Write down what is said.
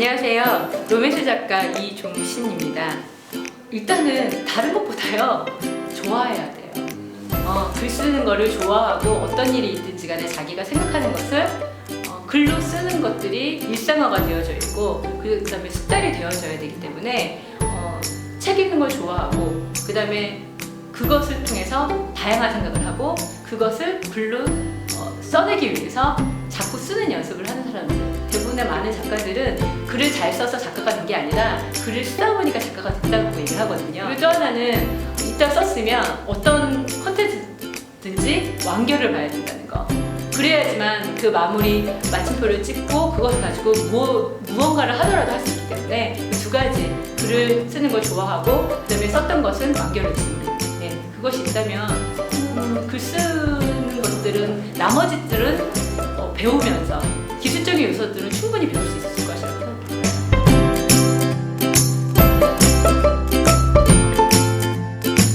안녕하세요. 로맨스 작가 이종신입니다. 일단은 다른 것보다요, 좋아해야 돼요. 어, 글 쓰는 거를 좋아하고 어떤 일이 있든지 간에 자기가 생각하는 것을 어, 글로 쓰는 것들이 일상화가 되어져 있고 그 다음에 습관이 되어져야 되기 때문에 어, 책 읽는 걸 좋아하고 그 다음에 그것을 통해서 다양한 생각을 하고 그것을 글로 어, 써내기 위해서 자꾸 쓰는 연습을 하는 사람들 대부분의 많은 작가들은 글을 잘 써서 작가가 된 게 아니라 글을 쓰다 보니까 작가가 됐다고 얘기를 하거든요. 그리고 또 하나는 일단 썼으면 어떤 컨텐츠든지 완결을 봐야 된다는 거. 그래야지만 그 마무리 마침표를 찍고 그것을 가지고 뭐, 무언가를 하더라도 할 수 있기 때문에 그두 가지 글을 쓰는 걸 좋아하고 그다음에 썼던 것은 완결을 짓는 네, 그것이 있다면 음, 글 쓰는 것들은 나머지들은 어, 배우면서 기술적인 요소들은 충분히 배울 수 있을